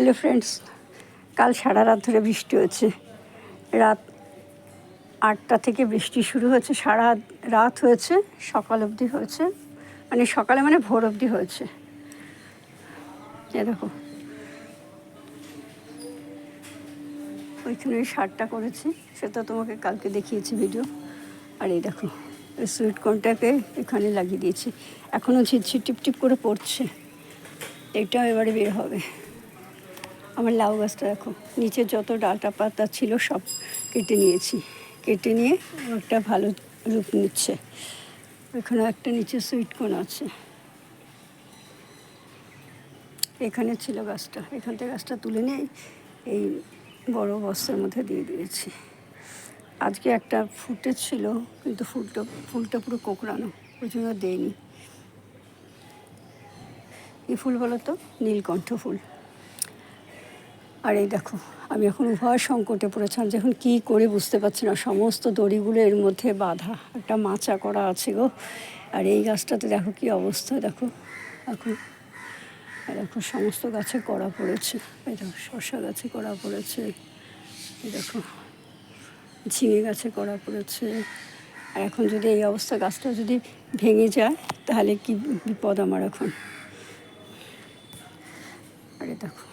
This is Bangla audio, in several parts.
হ্যালো ফ্রেন্ডস, কাল সারা রাত ধরে বৃষ্টি হচ্ছে। রাত আটটা থেকে বৃষ্টি শুরু হয়েছে সারা রাত হয়েছে, সকাল অবধি হয়েছে মানে সকালে মানে ভোর অবধি হয়েছে। এ দেখো। ওইখানে ওই শার্টটা করেছি সেটা তোমাকে কালকে দেখিয়েছি ভিডিও আর এই দেখো এই সুইট কর্নটাকে এখানে লাগিয়ে দিয়েছি। এখনও ঝিরঝির টিপ টিপ করে পড়ছে। এটাও এবারে বের হবে। আমার লাউ গাছটা দেখো, নিচে যত ডালটা পাতা ছিল সব কেটে নিয়েছি। কেটে নিয়ে একটা ভালো রূপ নিচ্ছে। এখানে একটা নিচে সুইট কোন আছে। এখানে ছিল গাছটা। এখান থেকে গাছটা তুলে নিয়ে এই বড় বস্তার মধ্যে দিয়ে দিয়েছি। আজকে একটা ফুটে ছিল, কিন্তু ফুলটা ফুলটা পুরো কোকড়ানো, ওই জন্য দেয়নি এই ফুল বলো তো, নীলকণ্ঠ ফুল। আর এই দেখো, আমি এখন উভয় সংকটে পড়েছিলাম, যখন কী করে বুঝতে পারছি না, সমস্ত দড়িগুলো এর মধ্যে বাঁধা, একটা মাচা করা আছে গো। আর এই গাছটাতে দেখো কি অবস্থা, দেখো, এখন আর দেখো সমস্ত গাছে কড়া পড়েছে, এই দেখো শশা গাছে কড়া পড়েছে, এই দেখো ঝিঙে গাছে কড়া পড়েছে। আর এখন যদি এই অবস্থা গাছটা যদি ভেঙে যায়, তাহলে কি বিপদ আমার এখন? আরে দেখো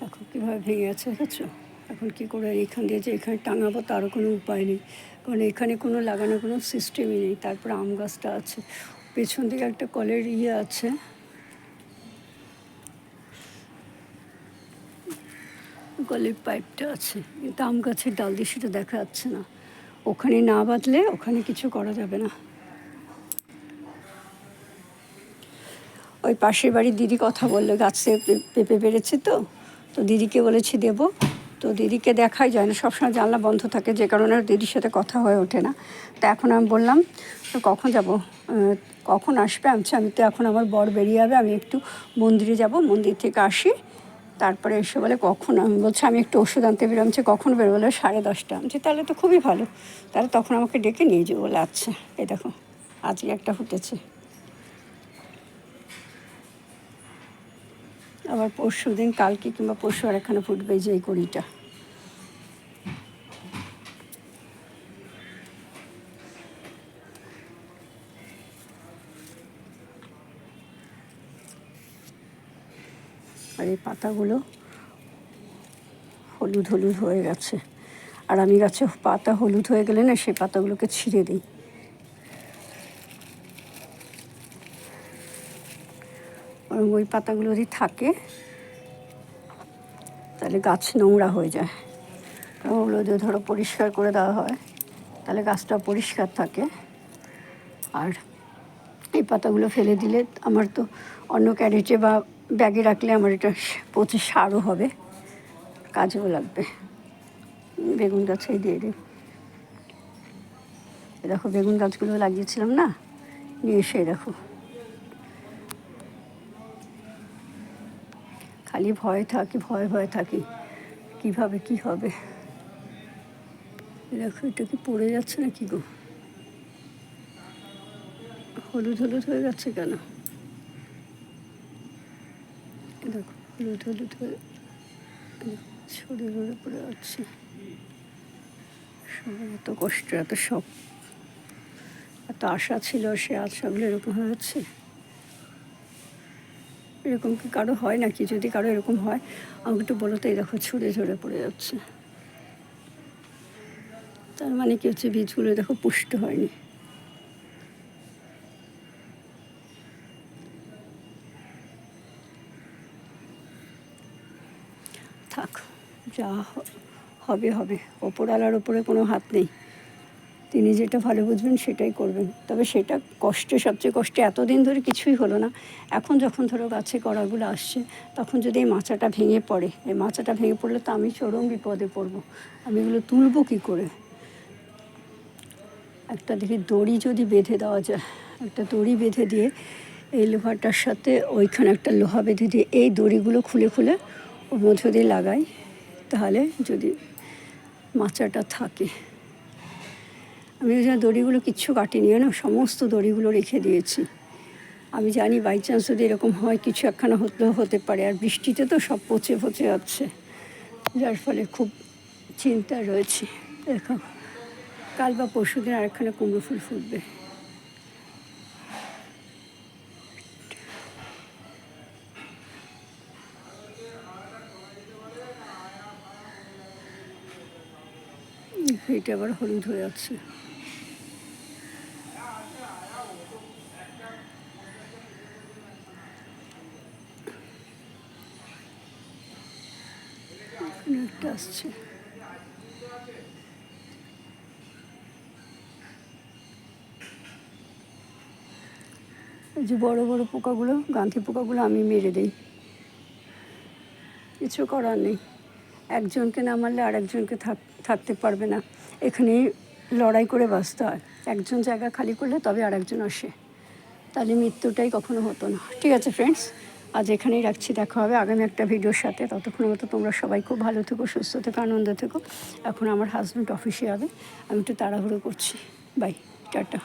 দেখো কীভাবে ভেঙে আছে দেখেছ এখন কী করে এইখান দিয়ে যে এখানে টাঙাবো তারও কোনো উপায় নেই। কারণ এখানে কোনো লাগানোর কোনো সিস্টেমই নেই। তারপর আম গাছটা আছে। পেছন দিকে একটা কলের ইয়ে আছে। কলের পাইপটা আছে। কিন্তু আম গাছের ডাল দিয়ে সেটা দেখা যাচ্ছে না। ওখানে না বাঁধলে ওখানে কিছু করা যাবে না। ওই পাশের বাড়ির দিদি কথা বলল, গাছে পেঁপে বেড়েছে তো। তো দিদিকে বলেছি দেবো। তো দিদিকে দেখাই যায় না, সবসময় জানলা বন্ধ থাকে, যে কারণে দিদির সাথে কথা হয়ে ওঠে না। তো এখন আমি বললাম, তো কখন যাব? কখন আসবে? আমি আমি তো এখন আমার বর বেরিয়ে যাবে, আমি একটু মন্দিরে যাব, মন্দির থেকে আসি। তারপরে এসে বলে, কখন? আমি বলছি, আমি একটু ওষুধ আনতে বেরোচ্ছি কখন বেরো বলে, সাড়ে দশটা। আমি তাহলে তো খুবই ভালো। তাহলে তখন আমাকে ডেকে নিয়ে যাব বলে আচ্ছা এই দেখো, আজকে একটা ফুটেছে। আবার পরশু দিন, কালকে কিংবা পরশু আর এখানে ফুটবে যে এই কড়িটা। আর এই পাতাগুলো হলুদ হলুদ হয়ে গেছে। আর আমি গাছে পাতা হলুদ হয়ে গেলে না, সেই পাতাগুলোকে ছিঁড়ে দিই। ওই পাতাগুলো যদি থাকে, তাহলে গাছ নোংরা হয়ে যায়। ওগুলো যদি ধরো পরিষ্কার করে দেওয়া হয়, তাহলে গাছটা পরিষ্কার থাকে। আর এই পাতাগুলো ফেলে দিলে আমার তো অন্য ক্যারেটে বা ব্যাগে রাখলে আমার এটা পচে সারও হবে, কাজেও লাগবে। বেগুন গাছেই দিয়ে দিই। দেখো বেগুন গাছগুলো লাগিয়েছিলাম না, নিয়ে এসে দেখো। খালি ভয় থাকি, ভয়ে ভয়ে থাকি। কীভাবে, কি হবে? দেখো, এটা কি পড়ে যাচ্ছে না কি গো? হলুদ হলুদ হয়ে যাচ্ছে কেন? দেখো, হলুদ হলুদ হয়ে ছড়ে ছড়ে পড়ে যাচ্ছে। সবার এত কষ্ট, এত শখ। এত আশা ছিল সে আজ আশাগুলো এরকম হয়ে যাচ্ছে? এরকম কি কারও হয় নাকি? যদি কারও এরকম হয়, আমাকে একটু বলো তো, এই দেখো ছুঁড়ে ঝরে পড়ে যাচ্ছে। তার মানে কি হচ্ছে, বীজগুলো দেখো পুষ্ট হয়নি। থাক, যা হবে হবে। ওপরওয়ালার ওপরে কোনো হাত নেই। তিনি যেটা ভালো বুঝবেন সেটাই করবেন। তবে সেটা কষ্টে, সবচেয়ে কষ্টে এতদিন ধরে কিছুই হলো না। এখন যখন ধরো গাছে কড়াগুলো আসছে, তখন যদি এই মাচাটা ভেঙে পড়ে, এই মাচাটা ভেঙে পড়লে তো আমি চরম বিপদে পড়ব। আমি এগুলো তুলবো কী করে? একটা দেখি দড়ি যদি বেঁধে দেওয়া যায়, একটা দড়ি বেঁধে দিয়ে এই লোহাটার সাথে ওইখানে একটা লোহা বেঁধে দিয়ে এই দড়িগুলো খুলে খুলে ওর মধ্যে দিয়ে লাগাই, তাহলে যদি মাচাটা থাকে। আমি ওই জন্য দড়িগুলো কিচ্ছু কাটিনি না সমস্ত দড়িগুলো রেখে দিয়েছি। আমি জানি বাই চান্স যদি এরকম হয়, কিছু একখানা হতেও হতে পারে। আর বৃষ্টিতে তো সব পচে পচে যাচ্ছে। যার ফলে খুব চিন্তা রয়েছে। দেখো, কাল বা পরশু দিন আরেকখানা কুমড়ো ফুল ফুটবে। এটা আবার হলুদ হয়ে যাচ্ছে। এখানে আসছে। যে বড় বড় পোকাগুলো, গাঁথি পোকাগুলো আমি মেরে দিই। কিছু করার নেই। একজনকে না মারলে আরেকজনকে থাক থাকতে পারবে না। এখানে লড়াই করে বাঁচতে হয়। একজন জায়গা খালি করলে তবে আরেকজন আসে। তাহলে মৃত্যুটাই কখনো হতো না। ঠিক আছে ফ্রেন্ডস আজ এখানেই রাখছি, দেখা হবে আগামী একটা ভিডিওর সাথে। ততক্ষণ মতো তোমরা সবাই খুব ভালো থেকো, সুস্থ থেকো, আনন্দ থেকো। এখন আমার হাজব্যান্ড অফিসে যাবে, আমি একটু তাড়াহুড়ো করছি। Bye tata.